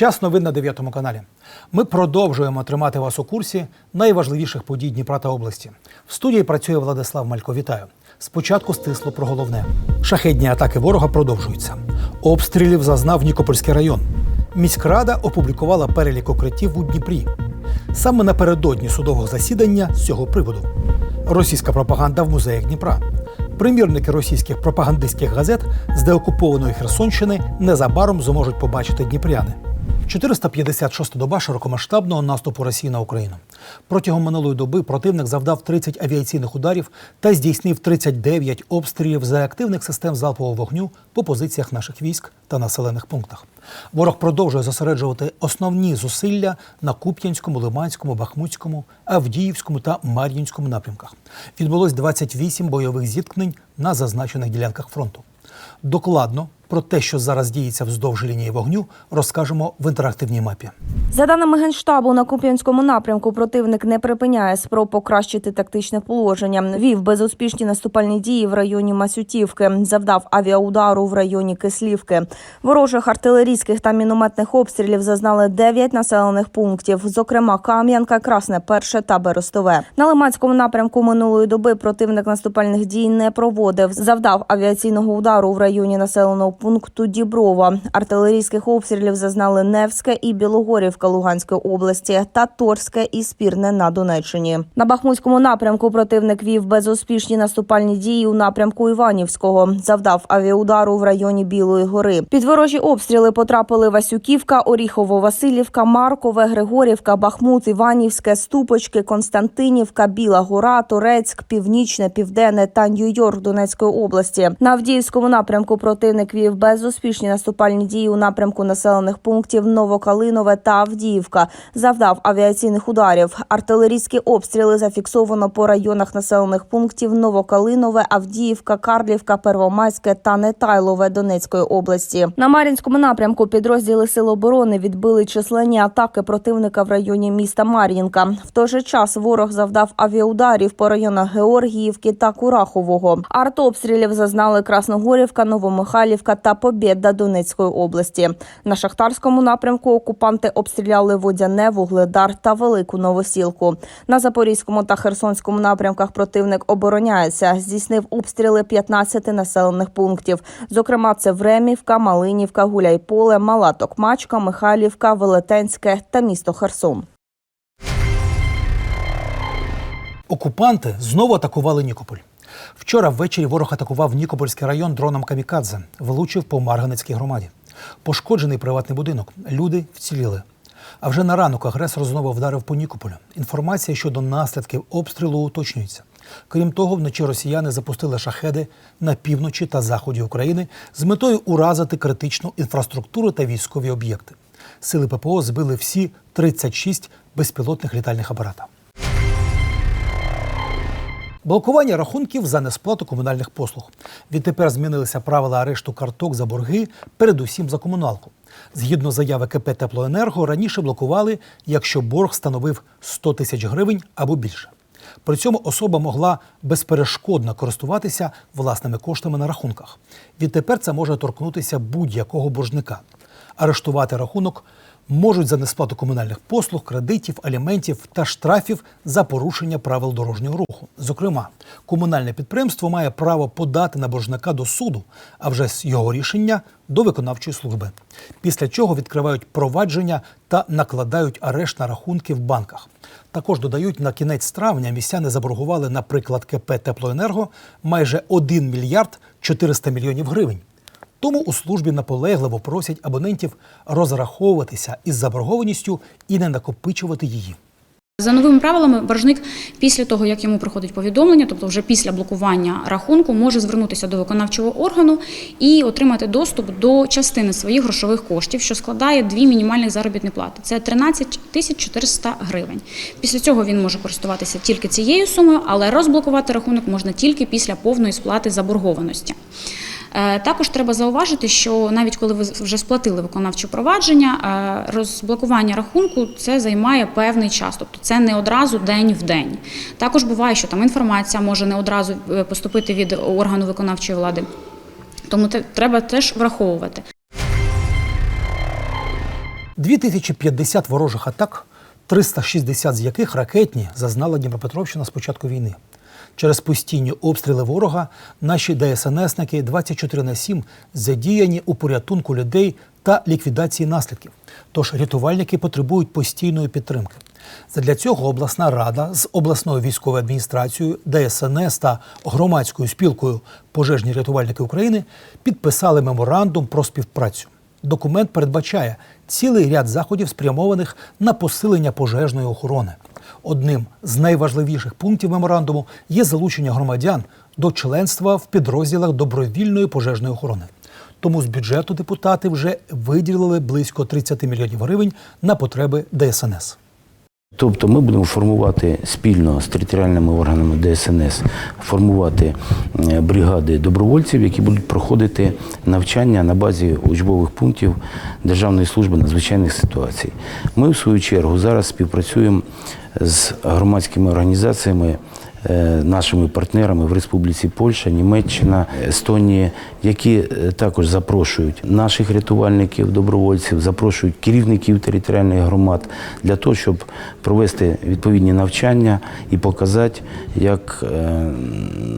Час новин на 9 каналі. Ми продовжуємо тримати вас у курсі найважливіших подій Дніпра та області. В студії працює Владислав Малько. Вітаю. Спочатку стисло про головне. Шахедні атаки ворога продовжуються. Обстрілів зазнав Нікопольський район. Міськрада опублікувала перелік укриттів у Дніпрі. Саме напередодні судового засідання з цього приводу. Російська пропаганда в музеях Дніпра. Примірники російських пропагандистських газет з деокупованої Херсонщини незабаром зможуть побачити дніпряни. 456 доба широкомасштабного наступу Росії на Україну. Протягом минулої доби противник завдав 30 авіаційних ударів та здійснив 39 обстрілів з реактивних систем залпового вогню по позиціях наших військ та населених пунктах. Ворог продовжує зосереджувати основні зусилля на Куп'янському, Лиманському, Бахмутському, Авдіївському та Мар'їнському напрямках. Відбулось 28 бойових зіткнень на зазначених ділянках фронту. Докладно про те, що зараз діється вздовж лінії вогню, розкажемо в інтерактивній мапі. За даними генштабу, на Куп'янському напрямку противник не припиняє спроб покращити тактичне положення. Вів безуспішні наступальні дії в районі Масютівки, завдав авіаудару в районі Кислівки. Ворожих артилерійських та мінометних обстрілів зазнали 9 населених пунктів, зокрема Кам'янка, Красне Перше та Берестове. На Лиманському напрямку минулої доби противник наступальних дій не проводив. Завдав авіаційного удару в районі населеного пункту Діброва. Артилерійських обстрілів зазнали Невське і Білогорівка Луганської області та Торське і Спірне на Донеччині. На Бахмутському напрямку противник вів безуспішні наступальні дії у напрямку Іванівського. Завдав авіаудару в районі Білої гори. Під ворожі обстріли потрапили Васюківка, Оріхово-Василівка, Маркове, Григорівка, Бахмут, Іванівське, Ступочки, Константинівка, Біла Гора, Турецьк, Північне, Південне та Нью-Йорк Донецької області. На Авдіївському напрямку противник вів безуспішні наступальні дії у напрямку населених пунктів Новокалинове та Авдіївка. Завдав авіаційних ударів. Артилерійські обстріли зафіксовано по районах населених пунктів Новокалинове, Авдіївка, Карлівка, Первомайське та Нетайлове Донецької області. На Мар'їнському напрямку підрозділи Сил оборони відбили численні атаки противника в районі міста Мар'їнка. В той же час ворог завдав авіаударів по районах Георгіївки та Курахового. Артобстрілів зазнали Красногорівка, Новомихайлівка та Побєда Донецької області. На шахтарському напрямку окупанти обстріляли Водяне, Вугледар та Велику Новосілку. На Запорізькому та Херсонському напрямках противник обороняється. Здійснив обстріли 15 населених пунктів. Зокрема, це Времівка, Малинівка, Гуляйполе, Мала Токмачка, Михайлівка, Велетенське та місто Херсон. Окупанти знову атакували Нікополь. Вчора ввечері ворог атакував Нікопольський район дроном Камікадзе, влучив по Марганецькій громаді. Пошкоджений приватний будинок. Люди вціліли. А вже на ранок агресор знову вдарив по Нікополю. Інформація щодо наслідків обстрілу уточнюється. Крім того, вночі росіяни запустили шахеди на півночі та заході України з метою уразити критичну інфраструктуру та військові об'єкти. Сили ППО збили всі 36 безпілотних літальних апарата. Блокування рахунків за несплату комунальних послуг. Відтепер змінилися правила арешту карток за борги, передусім за комуналку. Згідно заяви КП Теплоенерго, раніше блокували, якщо борг становив 100 тисяч гривень або більше. При цьому особа могла безперешкодно користуватися власними коштами на рахунках. Відтепер це може торкнутися будь-якого боржника. Арештувати рахунок можуть за несплату комунальних послуг, кредитів, аліментів та штрафів за порушення правил дорожнього руху. Зокрема, комунальне підприємство має право подати на боржника до суду, а вже з його рішення до виконавчої служби. Після чого відкривають провадження та накладають арешт на рахунки в банках. Також додають на кінець травня містяни заборгували, наприклад, КП Теплоенерго майже 1 мільярд 400 мільйонів гривень. Тому у службі наполегливо просять абонентів розраховуватися із заборгованістю і не накопичувати її. За новими правилами, боржник після того, як йому приходить повідомлення, тобто вже після блокування рахунку, може звернутися до виконавчого органу і отримати доступ до частини своїх грошових коштів, що складає дві мінімальних заробітні плати. Це 13 тисяч 400 гривень. Після цього він може користуватися тільки цією сумою, але розблокувати рахунок можна тільки після повної сплати заборгованості. Е, Також треба зауважити, що навіть коли ви вже сплатили виконавче провадження, е, розблокування рахунку це займає певний час, тобто це не одразу день в день. Також буває, що там інформація може не одразу е, поступити від органу виконавчої влади. Тому те треба теж враховувати. 2050 ворожих атак, 360 з яких ракетні зазнала Дніпропетровщина з початку війни. Через постійні обстріли ворога наші ДСНСники 24 на 7 задіяні у порятунку людей та ліквідації наслідків. Тож рятувальники потребують постійної підтримки. Задля цього обласна рада з обласною військовою адміністрацією, ДСНС та громадською спілкою Пожежні рятувальники України підписали меморандум про співпрацю. Документ передбачає цілий ряд заходів, спрямованих на посилення пожежної охорони. Одним з найважливіших пунктів меморандуму є залучення громадян до членства в підрозділах добровільної пожежної охорони. Тому з бюджету депутати вже виділили близько 30 мільйонів гривень на потреби ДСНС. Тобто ми будемо формувати спільно з територіальними органами ДСНС, формувати е, бригади добровольців, які будуть проходити навчання на базі учбових пунктів Державної служби надзвичайних ситуацій. Ми, в свою чергу, зараз співпрацюємо з громадськими організаціями, нашими партнерами в Республіці Польща, Німеччина, Естонія, які е, також запрошують наших рятувальників, добровольців, запрошують керівників територіальних громад для того, щоб провести відповідні навчання і показати, як е,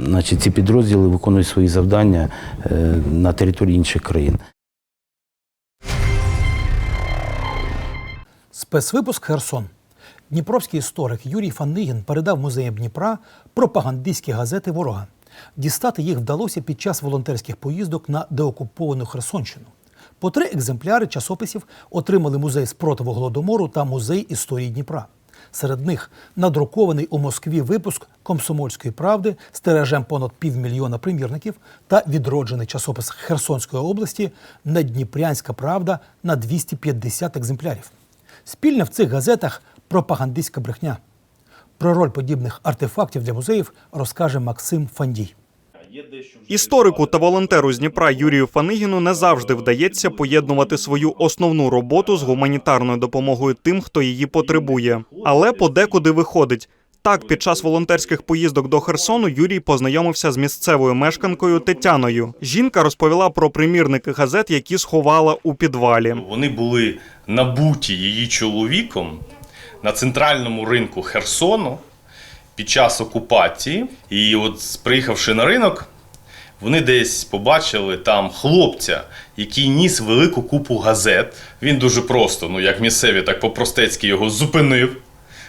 значить, ці підрозділи виконують свої завдання е, на території інших країн. Спецвипуск Херсон. Дніпровський історик Юрій Фаннигін передав музеям Дніпра пропагандистські газети ворога. Дістати їх вдалося під час волонтерських поїздок на деокуповану Херсонщину. По три екземпляри часописів отримали музей спротиву голодомору та музей історії Дніпра. Серед них надрукований у Москві випуск Комсомольської правди з тиражем понад півмільйона примірників та відроджений часопис Херсонської області Наддніпрянська правда на 250 екземплярів. Спільне в цих газетах пропагандистська брехня. Про роль подібних артефактів для музеїв розкаже Максим Фандій. Історику та волонтеру з Дніпра Юрію Фанигіну не завжди вдається поєднувати свою основну роботу з гуманітарною допомогою тим, хто її потребує. Але подекуди виходить. Так, під час волонтерських поїздок до Херсону Юрій познайомився з місцевою мешканкою Тетяною. Жінка розповіла про примірники газет, які сховала у підвалі. Вони були набуті її чоловіком на центральному ринку Херсону під час окупації. І от приїхавши на ринок, вони десь побачили там хлопця, який ніс велику купу газет. Він дуже просто, ну як місцеві, так по-простецьки його зупинив.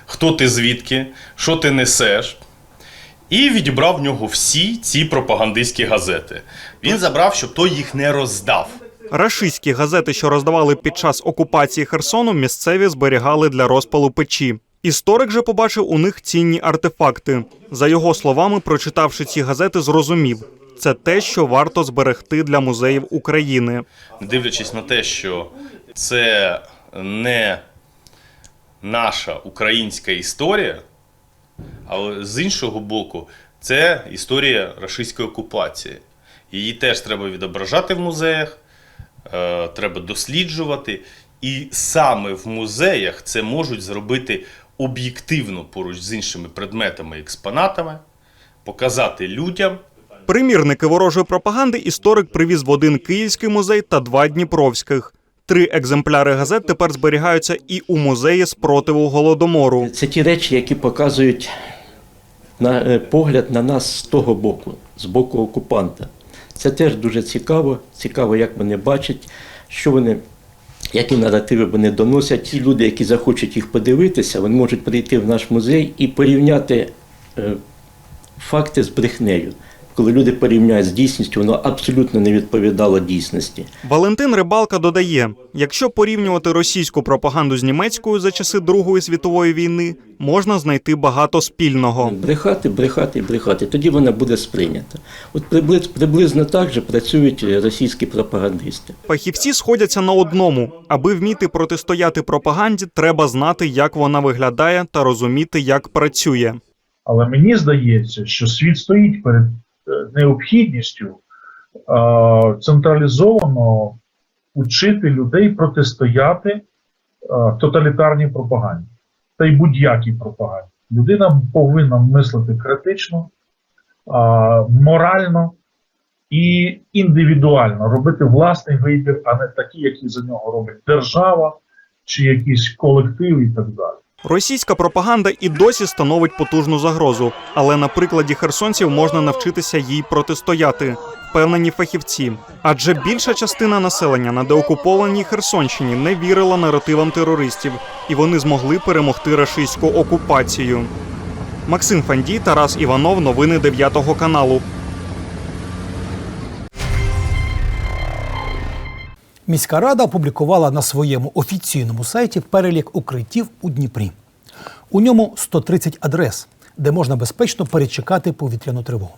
Хто ти звідки, що ти несеш? І відібрав в нього всі ці пропагандистські газети. Він забрав, щоб той їх не роздав. Рашистські газети, що роздавали під час окупації Херсону, місцеві зберігали для розпалу печі. Історик же побачив у них цінні артефакти. За його словами, прочитавши ці газети, зрозумів це те, що варто зберегти для музеїв України. дивлячись на те, що це не наша українська історія, але з іншого боку, це історія рашистської окупації. Її теж треба відображати в музеях, е, треба досліджувати. І саме в музеях це можуть зробити об'єктивно поруч з іншими предметами і експонатами, показати людям. Примірники ворожої пропаганди історик привіз в один київський музей та два дніпровських. Три екземпляри газет тепер зберігаються і у музеї спротиву голодомору. Це ті речі, які показують на е, погляд на нас з того боку, з боку окупанта. Це теж дуже цікаво. Цікаво, як вони бачать, що вони, які наративи вони доносять. Ті люди, які захочуть їх подивитися, вони можуть прийти в наш музей і порівняти е, факти з брехнею. Коли люди порівняють з дійсністю, воно абсолютно не відповідало дійсності. Валентин Рибалка додає: якщо порівнювати російську пропаганду з німецькою за часи Другої світової війни, можна знайти багато спільного. Брехати, брехати брехати. Тоді вона буде сприйнята. От приблизно, приблизно так же працюють е, російські пропагандисти. Фахівці сходяться на одному: аби вміти протистояти пропаганді, треба знати, як вона виглядає, та розуміти, як працює. Але мені здається, що світ стоїть перед необхідністю централізовано учити людей протистояти тоталітарній пропаганді та й будь-якій пропаганді. Людина повинна мислити критично, морально і індивідуально, робити власний вибір, а не такий, який за нього робить держава чи якийсь колектив і так далі. Російська пропаганда і досі становить потужну загрозу, але на прикладі херсонців можна навчитися їй протистояти, впевнені фахівці. Адже більша частина населення на деокупованій Херсонщині не вірила наративам терористів, і вони змогли перемогти рашистську окупацію. Максим Фандій, Тарас Іванов, новини 9 каналу. Міська рада опублікувала на своєму офіційному сайті перелік укриттів у Дніпрі. У ньому 130 адрес, де можна безпечно перечекати повітряну тривогу.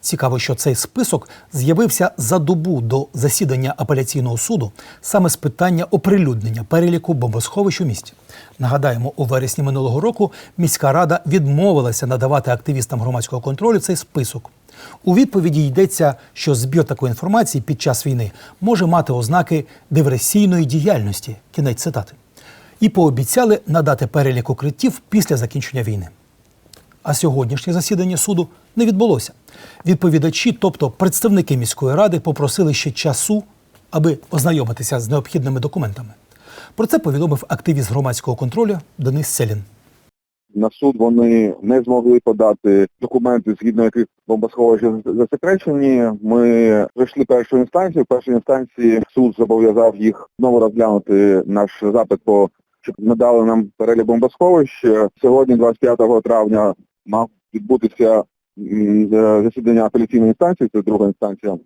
Цікаво, що цей список з'явився за добу до засідання апеляційного суду саме з питання оприлюднення переліку бомбосховищ у місті. Нагадаємо, у вересні минулого року міська рада відмовилася надавати активістам громадського контролю цей список. У відповіді йдеться, що збір такої інформації під час війни може мати ознаки диверсійної діяльності. Кінець цитати. І пообіцяли надати перелік укриттів після закінчення війни. А сьогоднішнє засідання суду не відбулося. Відповідачі, тобто представники міської ради, попросили ще часу, аби ознайомитися з необхідними документами. Про це повідомив активіст громадського контролю Денис Селін. на суд вони не змогли подати документи, згідно яких бомбосховища засекречені. Ми пройшли першу інстанцію. В першій інстанції суд зобов'язав їх знову розглянути наш запит по щоб надали нам перелік бомбосховищ. Сьогодні, 25 травня, мав відбутися засідання апеляційної інстанції, це друга інстанція.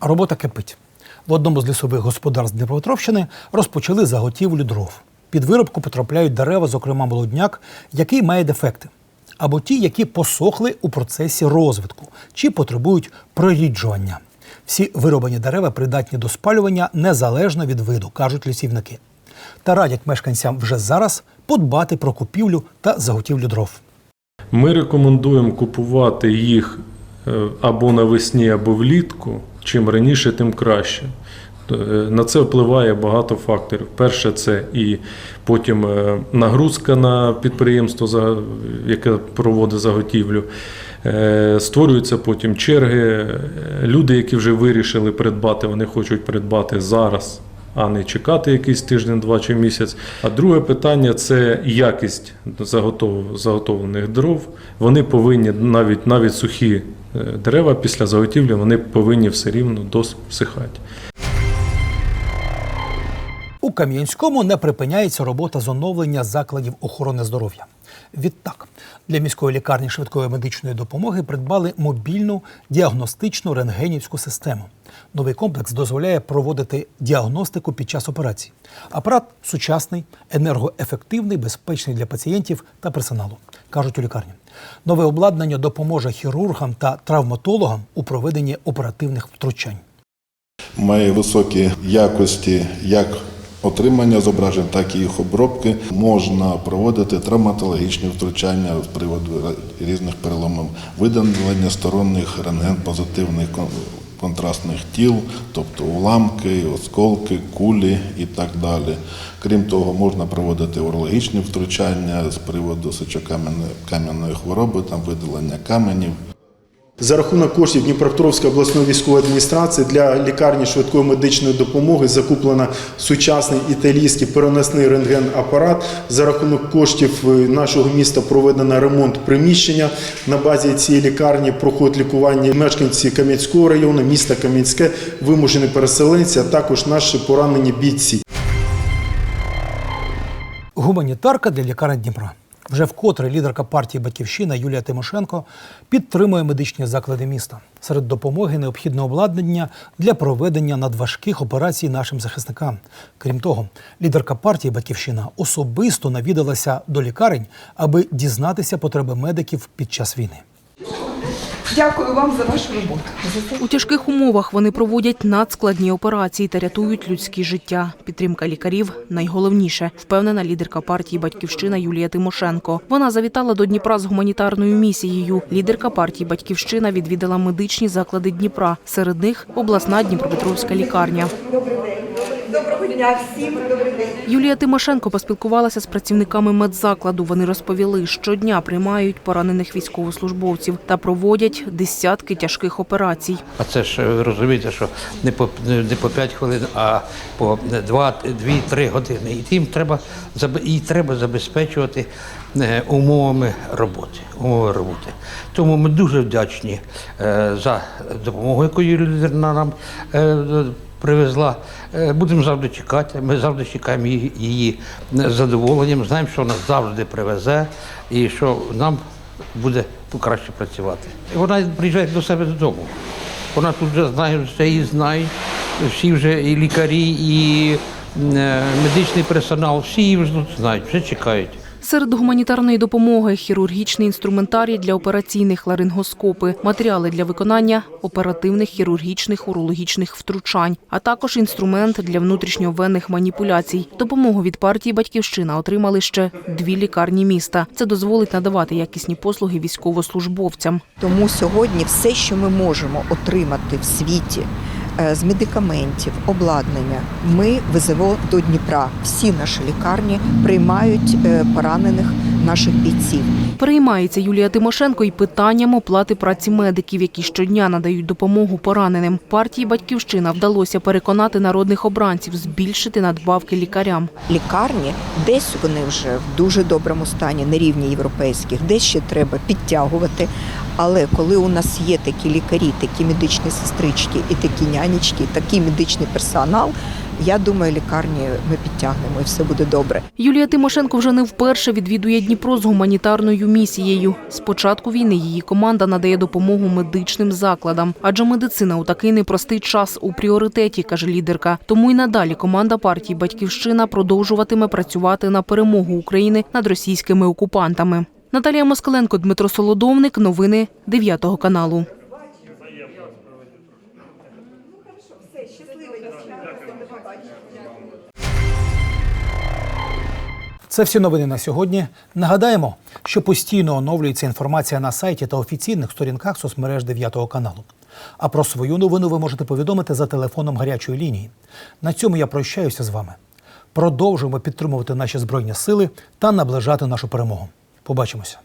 Робота кипить. В одному з лісових господарств Дніпропетровщини розпочали заготівлю дров. Під виробку потрапляють дерева, зокрема молодняк, який має дефекти, або ті, які посохли у процесі розвитку чи потребують проріджування. Всі вироблені дерева придатні до спалювання незалежно від виду, кажуть лісівники. Та радять мешканцям вже зараз подбати про купівлю та заготівлю дров. Ми рекомендуємо купувати їх е, або навесні, або влітку. Чим раніше, тим краще. Е, На це впливає багато факторів. Перше, це і потім е, нагрузка на підприємство, яке проводить заготівлю. Створюються потім черги. Люди, які вже вирішили придбати, вони хочуть придбати зараз, а не чекати якийсь тиждень, два чи місяць. А друге питання це якість заготовлених дров. Вони повинні навіть навіть сухі е, дерева після заготівлі вони повинні все рівно досихати. У Кам'янському не припиняється робота з оновлення закладів охорони здоров'я. Відтак, для міської лікарні швидкої медичної допомоги придбали мобільну діагностичну рентгенівську систему. Новий комплекс дозволяє проводити діагностику під час операцій. Апарат сучасний, енергоефективний, безпечний для пацієнтів та персоналу, кажуть у лікарні. Нове обладнання допоможе хірургам та травматологам у проведенні оперативних втручань. має високі якості як отримання зображень, так і їх обробки. Можна проводити травматологічні втручання з приводу різних переломів, видалення сторонніх рентген-позитивних кон- контрастних тіл, тобто уламки, осколки, кулі і так далі. Крім того, можна проводити урологічні втручання з приводу сечокам'яної хвороби, там видалення каменів. За рахунок коштів Дніпропетровської обласної військової адміністрації для лікарні швидкої медичної допомоги закуплено сучасний італійський переносний рентген-апарат. За рахунок коштів е, нашого міста проведено ремонт приміщення. На базі цієї лікарні проходять лікування мешканці Кам'янського району, міста Кам'янське, вимушені переселенці, а також наші поранені бійці. Гуманітарка для лікарень Дніпра. Вже вкотре лідерка партії Батьківщина Юлія Тимошенко підтримує медичні заклади міста. Серед допомоги необхідне обладнання для проведення надважких операцій нашим захисникам. Крім того, лідерка партії Батьківщина особисто навідалася до лікарень, аби дізнатися потреби медиків під час війни. Дякую вам за вашу роботу. У тяжких умовах вони проводять надскладні операції та рятують людські життя. Підтримка лікарів найголовніше, впевнена лідерка партії Батьківщина Юлія Тимошенко. Вона завітала до Дніпра з гуманітарною місією. Лідерка партії Батьківщина відвідала медичні заклади Дніпра. Серед них обласна Дніпропетровська лікарня. Доброго дня всім. Добрий день. Юлія Тимошенко поспілкувалася з працівниками медзакладу. Вони розповіли, щодня приймають поранених військовослужбовців та проводять десятки тяжких операцій. А це ж ви розумієте, що не по не по 5 хвилин, а по 2-3 години. І їм треба і треба забезпечувати е, умовами роботи. Умови роботи. Тому ми дуже вдячні е, за допомогу, яку Юлія нам е, привезла. Е, Будемо завжди чекати. Ми завжди чекаємо її, з задоволенням. Знаємо, що вона завжди привезе і що нам буде краще працювати. Вона приїжджає до себе додому. Вона тут вже знає, все її знають, всі вже і лікарі, і е, медичний персонал, всі її вже тут знають, вже чекають. Серед гуманітарної допомоги хірургічний інструментарій для операційних ларингоскопи, матеріали для виконання оперативних хірургічних урологічних втручань, а також інструмент для внутрішньовенних маніпуляцій. Допомогу від партії Батьківщина отримали ще дві лікарні міста. Це дозволить надавати якісні послуги військовослужбовцям. Тому сьогодні все, що ми можемо отримати в світі з медикаментів, обладнання, ми веземо до Дніпра. Всі наші лікарні приймають е, поранених наших бійців. Переймається Юлія Тимошенко і питанням оплати праці медиків, які щодня надають допомогу пораненим. Партії Батьківщина вдалося переконати народних обранців збільшити надбавки лікарям. Лікарні десь вони вже в дуже доброму стані, на рівні європейських, десь ще треба підтягувати. Але коли у нас є такі лікарі, такі медичні сестрички і такі нянечки, такий медичний персонал, я думаю, лікарні ми підтягнемо і все буде добре. Юлія Тимошенко вже не вперше відвідує Дніпро з гуманітарною місією. З початку війни її команда надає допомогу медичним закладам, адже медицина у такий непростий час у пріоритеті, каже лідерка. Тому й надалі команда партії Батьківщина продовжуватиме працювати на перемогу України над російськими окупантами. Наталія Москаленко, Дмитро Солодовник. Новини 9 каналу. Це всі новини на сьогодні. Нагадаємо, що постійно оновлюється інформація на сайті та офіційних сторінках соцмереж 9 каналу. А про свою новину ви можете повідомити за телефоном гарячої лінії. На цьому я прощаюся з вами. Продовжуємо підтримувати наші збройні сили та наближати нашу перемогу. Побачимося.